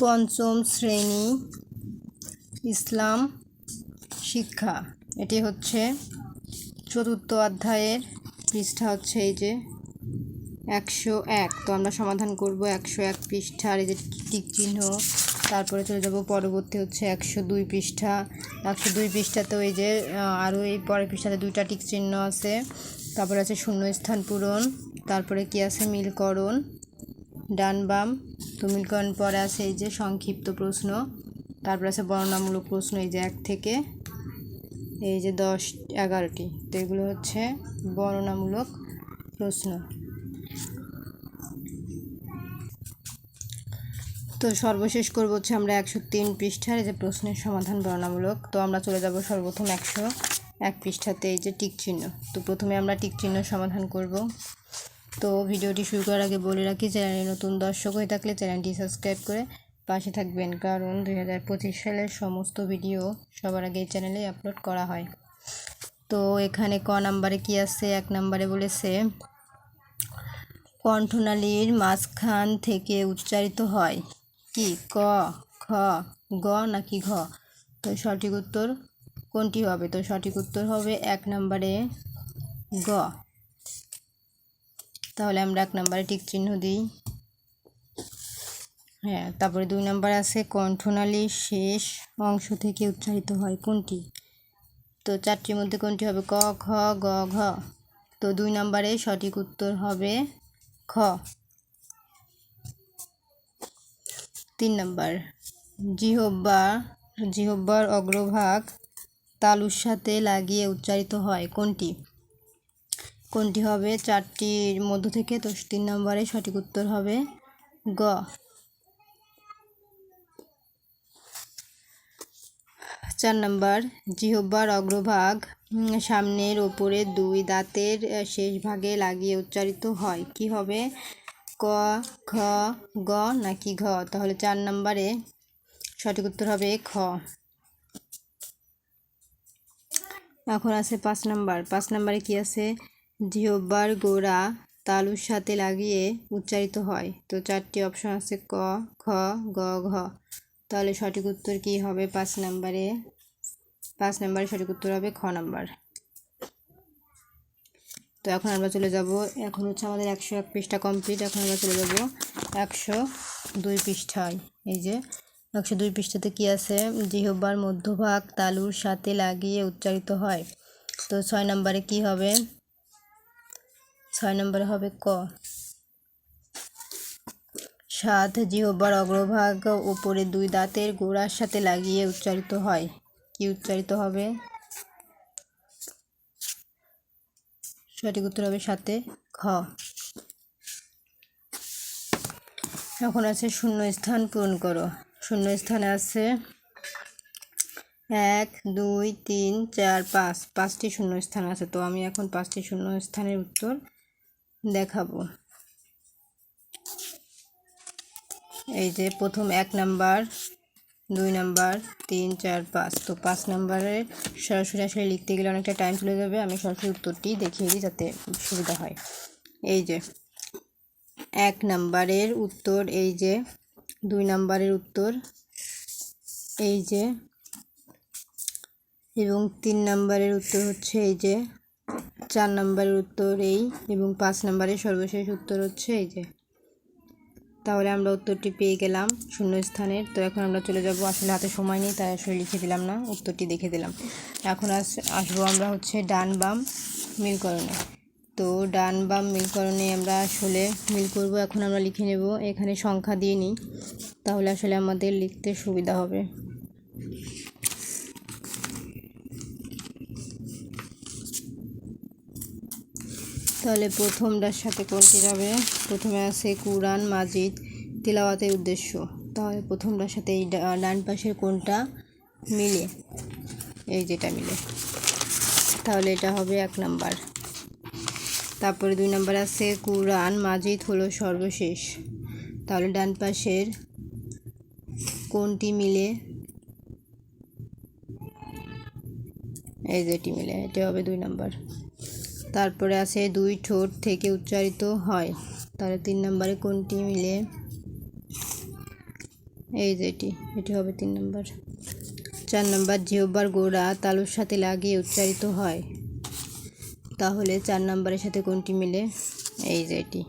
পঞ্চম শ্রেণি ইসলাম শিক্ষা। এটি হচ্ছে চতুর্থ অধ্যায়ের পৃষ্ঠা হচ্ছে এই যে একশো এক। তো আমরা সমাধান করব একশো এক পৃষ্ঠার এই যে টিক চিহ্ন। তারপরে চলে যাব পরবর্তী হচ্ছে একশো দুই পৃষ্ঠা। একশো দুই পৃষ্ঠাতেও এই যে আরও এই পরের পৃষ্ঠাতে দুইটা টিক চিহ্ন আছে। তারপরে আছে শূন্য স্থান পূরণ। তারপরে কি আছে? মিলকরণ। ডান বাম তো মিলকরণ পরে আছে এই যে সংক্ষিপ্ত প্রশ্ন, তারপরে আছে বর্ণনামূলক প্রশ্ন এই যে এক থেকে, এই যে দশ, এগারোটি, তো এগুলো হচ্ছে বর্ণনামূলক প্রশ্ন। তো সর্বশেষ করব হচ্ছে আমরা একশো তিন পৃষ্ঠার এই যে প্রশ্নের সমাধান বর্ণামূলক তো আমরা চলে যাব সর্বপ্রথম একশো এক পৃষ্ঠাতে এই যে টিক চিহ্ন তো প্রথমে আমরা টিক চিহ্ন সমাধান করব। তো ভিডিওটি শুরু করার আগে বলে রাখি, চ্যানেলে নতুন দর্শক হয়ে থাকলে চ্যানেলটি সাবস্ক্রাইব করে পাশে থাকবেন, কারণ দুই হাজার পঁচিশ সালের সমস্ত ভিডিও সবার আগে এই চ্যানেলে আপলোড করা হয়। তো এখানে ক নাম্বারে কি আছে? এক নাম্বারে বলেছে, কণ্ঠনালীর মাঝখান থেকে উচ্চারিত হয় কি? ক, খ, গ নাকি ঘ? তো সঠিক উত্তর কোনটি হবে? তো সঠিক উত্তর হবে এক নম্বরে গ। তাহলে আমরা এক নম্বরে টিক চিহ্ন দিই। হ্যাঁ তারপরে দুই নম্বর আছে কণ্ঠনালীর শেষ অংশ থেকে উচ্চারিত হয় কোনটি? তো চারটির মধ্যে কোনটি হবে? ক খ গ, ঘ। তো দুই নম্বরে সঠিক উত্তর হবে খ। তিন নম্বর জিহব্বা জিহব্বার অগ্রভাগ তালুর সাথে লাগিয়ে উচ্চারিত হয় কোনটি? কোনটি হবে? চারটির মধ্য থেকে তো তিন নম্বরে সঠিক উত্তর হবে গ। চার নম্বর, জিহ্বার অগ্রভাগ সামনের ওপরে দুই দাঁতের শেষ ভাগে লাগিয়ে উচ্চারিত হয়। কি হবে? ক খ গ নাকি ঘ? তাহলে চার নম্বরে সঠিক উত্তর হবে খ। এখন আছে পাঁচ নাম্বার। পাঁচ নাম্বারে কি আছে? জিহ্বার গোড়া তালুর সাথে লাগিয়ে উচ্চারিত হয়। তো চারটি অপশন আছে ক খ গ, ঘ। তাহলে সঠিক উত্তর কি হবে? পাঁচ নাম্বারে পাঁচ নাম্বারে সঠিক উত্তর হবে খ নাম্বার। তো এখন আমরা চলে যাব, এখন হচ্ছে আমাদের একশো এক পৃষ্ঠা কমপ্লিট এখন আমরা চলে যাব একশো দুই পৃষ্ঠায়। এই যে, একশো দুই পৃষ্ঠাতে কি আছে? জিহ্বার মধ্যভাগ তালুর সাথে লাগিয়ে উচ্চারিত হয়। তো ছয় নম্বরে কি হবে? ছয় নম্বরে হবে ক। সাত, জিহ্বার অগ্রভাগ উপরে দুই দাঁতের গোড়ার সাথে লাগিয়ে উচ্চারিত হয়। কি উচ্চারিত হবে? সঠিক উত্তর হবে সাথে খ। এখন আছে শূন্য স্থান পূরণ করো। শূন্য স্থানে আছে এক, দুই, তিন, চার, পাঁচ। পাঁচটি শূন্য স্থান আছে। তো আমি এখন পাঁচটি শূন্য স্থানের উত্তর দেখাবো। এই যে প্রথম এক নাম্বার, দুই নাম্বার, তিন, চার, পাঁচ। তো পাঁচ নাম্বারে সরাসরি আসলে লিখতে গেলে অনেকটা টাইম চলে যাবে। আমি সরাসরি উত্তরটি দেখিয়ে দিই যাতে সুবিধা হয়। এই যে এক নাম্বারের উত্তর, এই যে দুই নাম্বারের উত্তর, এই যে এবং তিন নাম্বারের উত্তর হচ্ছে এই যে চার নাম্বারের উত্তর এই এবং পাঁচ নাম্বারের সর্বশেষ উত্তর হচ্ছে এই যে। তাহলে আমরা উত্তরটি পেয়ে গেলাম শূন্য স্থানের তো এখন আমরা চলে যাব। আসলে হাতে সময় নেই, তাই আসলে লিখে দিলাম না, উত্তরটি দেখে দিলাম। এখন আস, আসব আমরা হচ্ছে ডান বাম মিলকরণে। তো ডান বাম মিলকরণে আমরা আসলে মিল করব। এখন আমরা লিখে নেব, এখানে সংখ্যা দিয়ে নিই। তাহলে আসলে আমাদের লিখতে সুবিধা হবে। তাহলে প্রথমটার সাথে কোনটি যাবে? প্রথমে আছে কুরআন, মাজিদ, তিলাওয়াতের উদ্দেশ্য। তাহলে প্রথমটার সাথে এই ডান পাশের কোনটা মিলে? এই যেটা মিলে। তাহলে এটা হবে এক নাম্বার। তারপরে দুই নাম্বার আছে কুরআন, মাজিদ হলো সর্বশেষ। তাহলে ডান পাশের কোনটি মিলে? এই যেটি মিলে, এটা হবে দুই নাম্বার। তারপরে আছে দুই ঠোঁট থেকে উচ্চারিত হয়। তাহলে তিন নম্বরে কোনটি মিলে? এই যে এটি এটি হবে তিন নম্বর। চার নম্বর জিহ্বার গোড়া তালুর সাথে লাগিয়ে উচ্চারিত হয়। তাহলে চার নম্বরের সাথে কোনটি মিলে? এই যে এটি।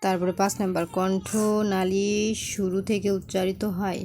তারপরে পাঁচ নম্বর, কণ্ঠ নালী শুরু থেকে উচ্চারিত হয়।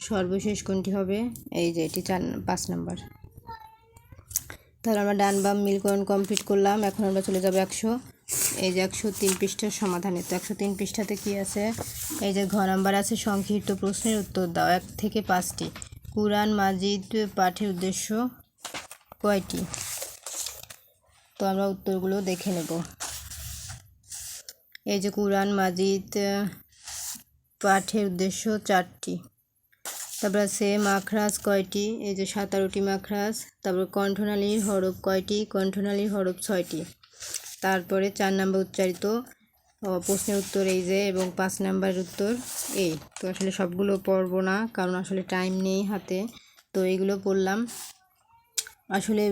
সর্বশেষ কোনটি হবে? এই যে এটি, চার পাঁচ নম্বর। তাহলে আমরা ডান বাম মিলকরণ কমপ্লিট করলাম। এখন আমরা চলে যাব একশো। এই যে একশো তিন পৃষ্ঠার সমাধানে। তো একশো তিন পৃষ্ঠাতে কি আছে? এই যে ঘ নাম্বার আছে, সংক্ষিপ্ত প্রশ্নের উত্তর দাও। এক থেকে পাঁচটি। কুরআন মাজিদ পাঠের উদ্দেশ্য কয়টি? তো আমরা উত্তরগুলো দেখে নেব। এই যে কুরআন মাজিদ পাঠের উদ্দেশ্য চারটি। তারপর আছে মাখরাজ কয়টি? এই যে সাতারোটি মাখরাজ। তারপর কণ্ঠনালীর হরফ কয়টি? কণ্ঠনালীর হরফ ছয়টি। তারপরে চার নাম্বার উচ্চারিত প্রশ্নের উত্তর এই যে, এবং পাঁচ নাম্বার উত্তর এই তো আসলে সবগুলো পড়ব না, কারণ আসলে টাইম নেই হাতে। তো এইগুলো পড়লাম। আসলে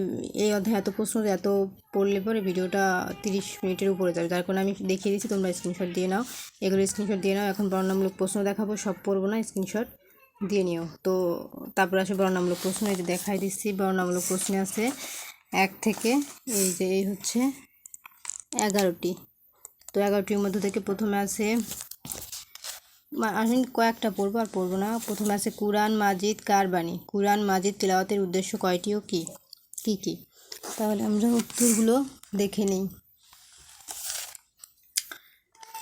এই অধ্যায়ে এত প্রশ্ন, এত পড়লে পরে ভিডিওটা তিরিশ মিনিটের উপরে যাবে। যার কারণে আমি দেখিয়ে দিচ্ছি তোমরা স্ক্রিনশট দিয়ে নাও। এগুলো স্ক্রিনশট দিয়ে নাও। এখন বর্ণনামূলক প্রশ্ন দেখাবো, সব পড়ব না স্ক্রিনশট দিয়ে নিও। তো তারপরে আসে বর্ণামূলক প্রশ্ন, এই যে দেখাই দিচ্ছি, বর্ণামূলক প্রশ্নে আছে এক থেকে, এই যে এই হচ্ছে এগারোটি। তো এগারোটির মধ্যে থেকে প্রথমে আছে আমি কয়েকটা পড়ব আর পড়ব না। প্রথমে আছে, কুরআন, মাজিদ, কার বাণী? কুরআন, মাজিদ, তেলাওয়াতের উদ্দেশ্য কয়টি ও কী? কী কী? তাহলে আমরা উত্তরগুলো দেখে নিই।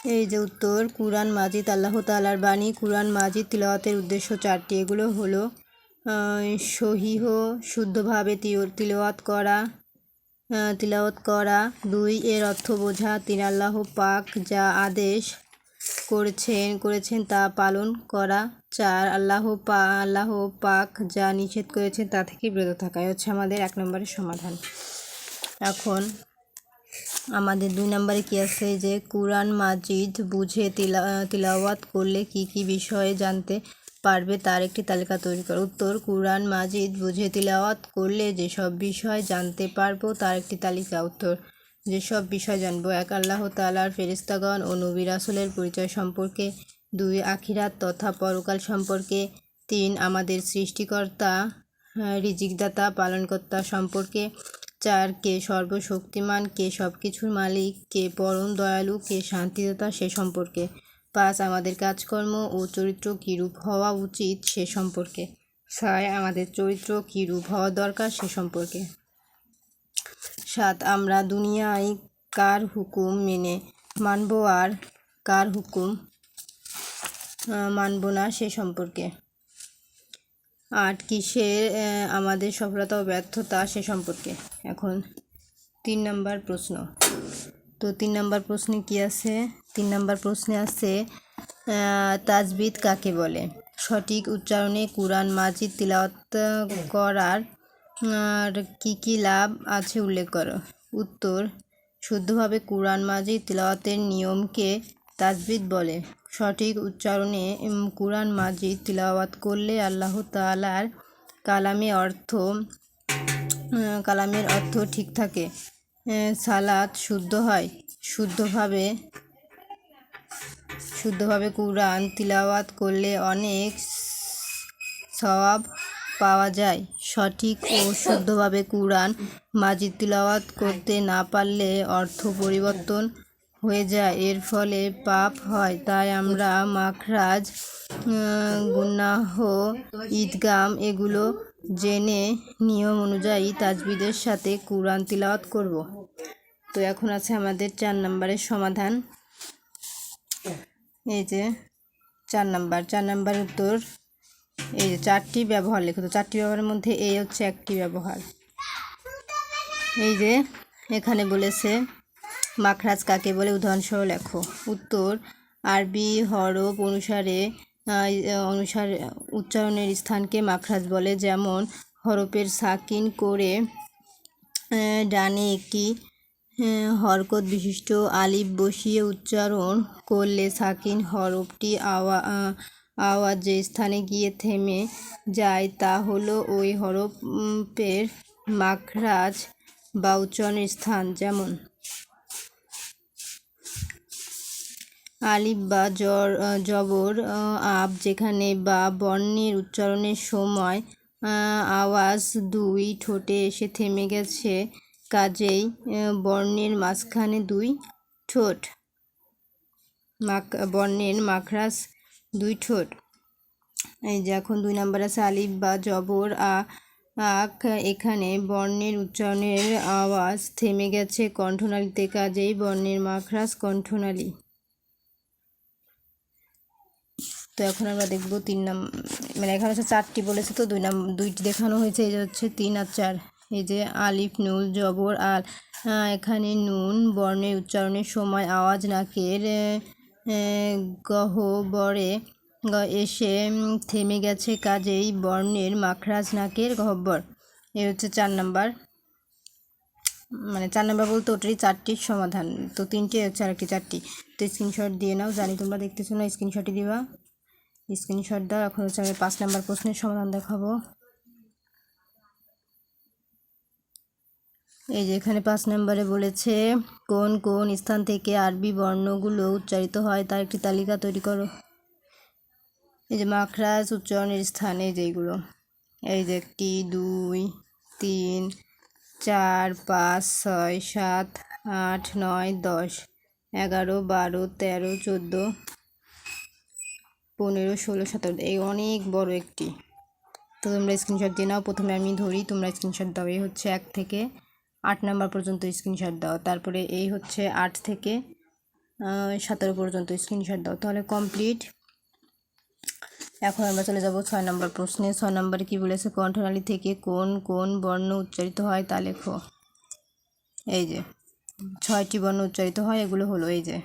এই যে উত্তর, কুরআন মাজিদ, আল্লাহ তাআলার বাণী, কুরআন মাজিদ তিলাওয়াতের উদ্দেশ্য চারটি। এগুলো হলো সহিহ, শুদ্ধভাবে তিলাওয়াত করা তিলাওয়াত করা। দুই, এর অর্থ বোঝা, তিন, আল্লাহ পাক যা আদেশ করেছেন করেছেন তা পালন করা। চার, আল্লাহ পা, আল্লাহ পাক যা নিষেধ করেছেন তা থেকে বিরত থাকা। হচ্ছে আমাদের এক নম্বরের সমাধান। এখন আমাদের দুই নম্বরে কি আছে যে, কুরআন মাজিদ বুঝে তিলা, তিলাওয়াত করলে কি কি বিষয়ে জানতে পারবে তার একটি তালিকা তৈরি করো। উত্তর, কুরআন মাজিদ বুঝে তিলাওয়াত করলে যেসব বিষয় জানতে পারব তার একটি তালিকা। উত্তর, যেসব বিষয় জানব। এক, আল্লাহ তালার ফেরিস্তাগণ ও নবী রাসুলের পরিচয় সম্পর্কে। দুই, আখিরাত তথা পরকাল সম্পর্কে। তিন, আমাদের সৃষ্টিকর্তা রিজিকদাতা, পালনকর্তা সম্পর্কে। চার, কে সর্বশক্তিমান, কে সব কিছুর মালিক, কে পরম দয়ালু, কে শান্তিদাতা, সে সম্পর্কে। পাঁচ, আমাদের কাজকর্ম ও চরিত্র কীরূপ হওয়া উচিত সে সম্পর্কে। ছয়, আমাদের চরিত্র কীরূপ হওয়া দরকার সে সম্পর্কে। সাত, আমরা দুনিয়ায় কার হুকুম মেনে মানব আর কার হুকুম মানব না সে সম্পর্কে। আট কিসের আমাদের সফলতা ও ব্যর্থতা সে সম্পর্কে? এখন তিন নাম্বার প্রশ্ন। তো তিন নাম্বার প্রশ্নে কি আছে? তিন নাম্বার প্রশ্নে আছে তাজবিদ কাকে বলে? সঠিক উচ্চারণে কুরআন, মাজিদ তিলাওয়াত করার, আর কি কি লাভ আছে উল্লেখ করো। উত্তর, শুদ্ধভাবে কুরআন, মাজিদ তিলাওয়াতের নিয়মকে তাজবিদ বলে। সঠিক উচ্চারণে কুরআন মাজিদ তিলাওয়াত করলে আল্লাহ তাআলার কালামে অর্থ কালামের অর্থ ঠিক থাকে। সালাত শুদ্ধ হয়। শুদ্ধভাবে শুদ্ধভাবে কুরআন তিলাওয়াত করলে অনেক সওয়াব পাওয়া যায়। সঠিক ও শুদ্ধভাবে কুরআন মাজিদ তিলাওয়াত করতে না পারলে অর্থ পরিবর্তন হয়ে যায়। এর ফলে পাপ হয়। তাই আমরা মাখরাজ গুনাহ, ঈদগাম এগুলো জেনে নিয়ম অনুযায়ী তাজবিদের সাথে কুরআন তিলাওয়াত করব। তো এখন আছে আমাদের চার নম্বরের সমাধান। এই যে চার নাম্বার। চার নাম্বার উত্তর, এই যে চারটি ব্যবহার লেখো। তো চারটি ব্যবহারের মধ্যে এই হচ্ছে একটি ব্যবহার। এই যে এখানে বলেছে মাখরাজ কাকে বলে? উদাহরণসহ লেখো। উত্তর, আরবি হরফ অনুসারে অনুসারে, উচ্চারণের স্থানকে মাখরাজ বলে। যেমন, হরফের সাকিন করে ডানে একটি হরকত বিশিষ্ট আলিফ বসিয়ে উচ্চারণ করলে সাকিন হরফটি আওয়া আওয়াজ যে স্থানে গিয়ে থেমে যায় তা হলো ওই হরফের মাখরাজ বা উচ্চারণের স্থান। যেমন আলিফ বা জর জবর আব যেখানে বা বর্ণের উচ্চারণের সময় আওয়াজ দুই ঠোঁটে এসে থেমে গেছে। কাজেই বর্ণের মাঝখানে দুই ঠোঁট বর্ণের মাখরাজ দুই ঠোঁট। এই যে এখন দুই নাম্বার আছে, আলিফ বা জবর, আ আক এখানে বর্ণের উচ্চারণের আওয়াজ থেমে গেছে কণ্ঠনালীতে। কাজেই বর্ণের মাখরাজ কণ্ঠনালী। তো এখন আমরা দেখব তিন নাম মানে এখানে হচ্ছে চারটি বলেছে তো, দুই নাম, দুইটি দেখানো হয়েছে, এই যে হচ্ছে তিন আর চার। এই যে আলিফ নুল জবর, আল। এখানে নুন বর্ণের উচ্চারণের সময়, আওয়াজ, নাকের গহ্বরে এসে থেমে গেছে কাজেই, বর্ণের মাখরাজ, নাকের গহ্বর। এই হচ্ছে চার নাম্বার। মানে চার নাম্বার বলতে ওটারই চারটির সমাধান। তো তিনটে হচ্ছে আর একটি চারটি। তো স্ক্রিনশট দিয়ে নাও, জানি তোমরা দেখতেছো না স্ক্রিনশটই দিবা। স্ক্রিনশট দাও, এখন হচ্ছে আমি পাঁচ নাম্বার প্রশ্নের সমাধান দেখাবো। এই যে এখানে পাঁচ নম্বরে বলেছে, কোন কোন স্থান থেকে আরবি বর্ণগুলো উচ্চারিত হয় তার একটি তালিকা তৈরি করো। এই যে মাখরাজ উচ্চারণের স্থান, এই যে এইগুলো। এই যে একটি, দুই, তিন, চার, পাঁচ, ছয়, সাত, আট, নয়, দশ, এগারো, বারো, তেরো, চোদ্দ পনেরো, ষোলো, সতেরো, এই অনেক বড় একটি। তো তোমরা স্ক্রিনশট দিয়ে নাও, প্রথমে আমি ধরি, তোমরা স্ক্রিনশট দাও। এই হচ্ছে এক থেকে আট নাম্বার পর্যন্ত স্ক্রিনশট দাও। তারপরে এই হচ্ছে আট থেকে সতেরো পর্যন্ত স্ক্রিনশট দাও। তাহলে কমপ্লিট এখন আমরা চলে যাব ছয় নম্বর প্রশ্নে। ছয় নম্বরে কী বলেছে? কণ্ঠনালী থেকে কোন কোন বর্ণ উচ্চারিত হয় তা লেখো। এই যে, ছয়টি বর্ণ উচ্চারিত হয়, এগুলো হলো এই যে,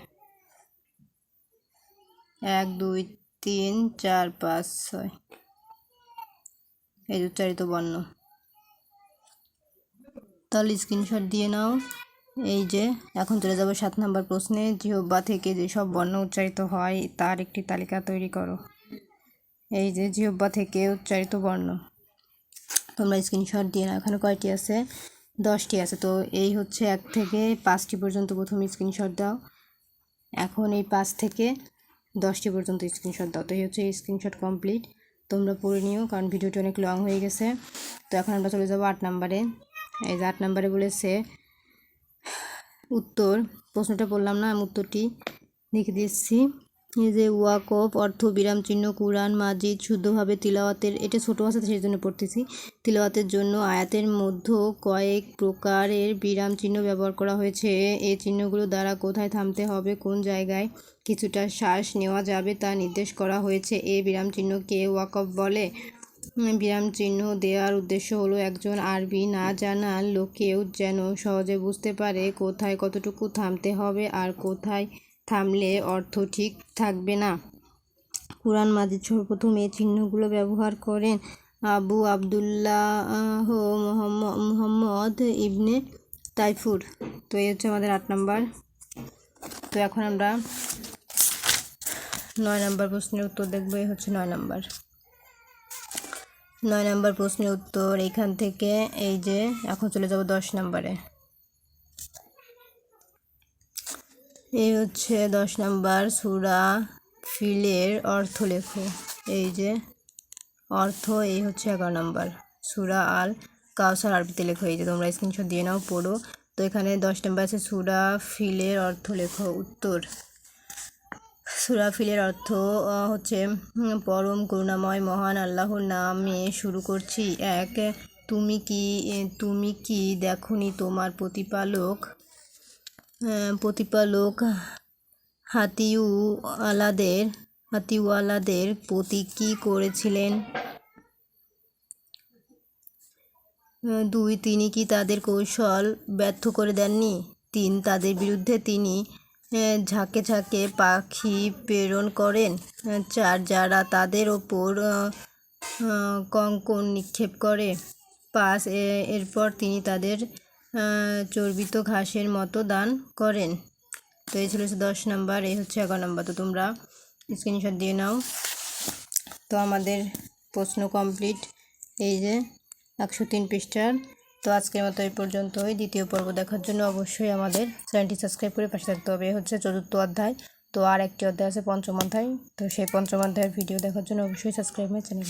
এক, দুই তিন, চার, পাঁচ, ছয়। এই উচ্চারিত বর্ণ। তাহলে স্ক্রিনশট দিয়ে নাও। এই যে, এখন চলে যাব সাত নম্বর প্রশ্নে। জিহ্বা থেকে যেসব বর্ণ উচ্চারিত হয়, তার একটি তালিকা তৈরি করো। এই যে, জিহ্বা থেকে উচ্চারিত বর্ণ। তোমরা স্ক্রিনশট দিয়ে নাও। এখানে কয়টি আছে? দশটি আছে। তো এই হচ্ছে এক থেকে পাঁচটি পর্যন্ত প্রথমে স্ক্রিনশট দাও। এখন এই পাঁচ থেকে দশটি পর্যন্ত স্ক্রিনশট দাও। তো এই হচ্ছে স্ক্রিনশট কমপ্লিট তোমরা পড়ে নিও, কারণ ভিডিওটি অনেক লং হয়ে গেছে। তো এখন আমরা চলে যাব আট নাম্বারে। এই যে আট নাম্বারে বলেছে, উত্তর, প্রশ্নটা বললাম না, আমি উত্তরটি লিখে দিচ্ছি যে ওয়াকফ অর্থ বিরাম চিহ্ন, কুরআন, মাজিদ, শুদ্ধভাবে তিলাওয়াতের, এটা ছোটো আছে সেই জন্য পড়তেছি। তিলাওয়াতের জন্য আয়াতের মধ্যে কয়েক প্রকারের বিরাম চিহ্ন ব্যবহার করা হয়েছে। এই চিহ্নগুলো দ্বারা কোথায় থামতে হবে, কোন জায়গায় কিছুটা শ্বাস নেওয়া যাবে তা নির্দেশ করা হয়েছে। এই বিরাম চিহ্নকে ওয়াকফ বলে। বিরাম চিহ্ন দেওয়ার উদ্দেশ্য হলো একজন আরবি না জানার লোকেও যেন সহজে বুঝতে পারে কোথায় কতটুকু থামতে হবে আর কোথায় থামলে অর্থ ঠিক থাকবে না। কোরআন মাজিদ সর্বপ্রথম এই চিহ্নগুলো ব্যবহার করেন আবু আবদুল্লাহ মোহাম্মদ ইবনে তাইফুর। তো এই হচ্ছে আমাদের আট নাম্বার। তো এখন আমরা নয় নাম্বার প্রশ্নের উত্তর দেখব, এই হচ্ছে নয় নাম্বার। নয় নাম্বার প্রশ্নের উত্তর এইখান থেকে এই যে এখন চলে যাব দশ নাম্বারে। এই হচ্ছে দশ নাম্বার সুরা ফিলের অর্থ লেখো। এই যে অর্থ, এই হচ্ছে এগারো নাম্বার সুরা আল কাউসার আরবিতে লেখো। এই যে তোমরা স্ক্রিনশট দিয়ে নাও, পড়ো। তো এখানে দশ নাম্বার আছে, সুরা ফিলের অর্থ লেখো, উত্তর। সুরাফিলের অর্থ হচ্ছে পরম করুণাময় মহান আল্লাহর নামে শুরু করছি। এক, তুমি কি তুমি কি দেখনি তোমার প্রতিপালক? প্রতিপালক হাতিউ আলাদের হাতিওয়ালাদের প্রতি কী করেছিলেন? দুই, তিনি কি তাদের কৌশল ব্যর্থ করে দেননি? তিন, তাদের বিরুদ্ধে তিনি ঝাঁকে ঝাঁকে পাখি প্রেরণ করেন। চার, যারা তাদের ওপর কঙ্কন নিক্ষেপ করে। পাঁচ এরপর তিনি তাদের চর্বিত ঘাসের মতো দান করেন। তো এই ছিল দশ নাম্বার, এই হচ্ছে এগারো নাম্বার। তো তোমরা স্ক্রিনশট দিয়ে নাও। তো আমাদের প্রশ্ন কমপ্লিট এই যে একশো তিন পৃষ্ঠার। তো আজকের মতো এই পর্যন্তই। দ্বিতীয় পর্ব দেখার জন্য অবশ্যই আমাদের চ্যানেলটি সাবস্ক্রাইব করে পাশে থাকতে হবে। হচ্ছে চতুর্থ অধ্যায়। তো আর একটি অধ্যায় আছে পঞ্চম অধ্যায়। তো সেই পঞ্চম অধ্যায়ের ভিডিও দেখার জন্য অবশ্যই সাবস্ক্রাইব মাই চ্যানেল